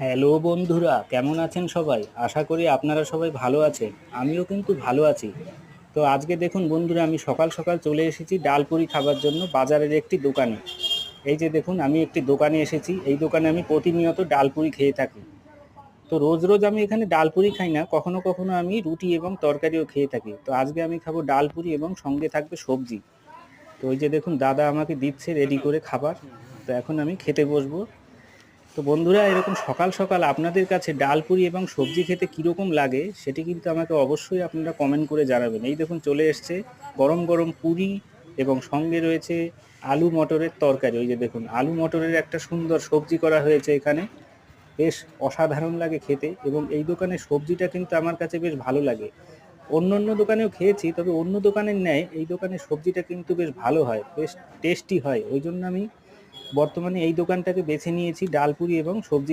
Hello বন্ধুরা, কেমন আছেন সবাই? আশা করি আপনারা সবাই ভালো আছেন। আমিও কিন্তু ভালো আছি। তো আজকে দেখুন বন্ধুরা, আমি সকাল সকাল চলে এসেছি ডালপুরি খাবার জন্য বাজারের একটি দোকানে। এই যে দেখুন, আমি একটি দোকানে এসেছি। এই দোকানে আমি প্রতিনিয়ত ডালপুরি খেয়ে থাকি। তো রোজ রোজ আমি এখানে ডালপুরি খাই না, কখনো কখনো আমি রুটি এবং তরকারিও খেয়ে থাকি। তো আজকে আমি খাব ডালপুরি এবং সঙ্গে থাকবে সবজি। তো ওই যে দেখুন, দাদা আমাকে দিচ্ছে রেডি করে খাবার। তো এখন আমি খেতে বসবো। তো বন্ধুরা, এরকম সকাল সকাল আপনাদের কাছে ডালপুরি এবং সবজি খেতে কীরকম লাগে সেটি কিন্তু আমাকে অবশ্যই আপনারা কমেন্ট করে জানাবেন। এই দেখুন, চলে এসছে গরম গরম পুরি এবং সঙ্গে রয়েছে আলু মটরের তরকারি। ওই যে দেখুন, আলু মটরের একটা সুন্দর সবজি করা হয়েছে এখানে। বেশ অসাধারণ লাগে খেতে এবং এই দোকানে সবজিটা কিন্তু আমার কাছে বেশ ভালো লাগে। অন্য অন্য দোকানেও খেয়েছি, তবে অন্য দোকানের ন্যায় এই দোকানে সবজিটা কিন্তু বেশ ভালো হয়, বেশ টেস্টি হয়। ওই জন্য আমি বর্তমানে এই দোকানটাকে বেছে নিয়েছি ডালপুরি এবং সবজি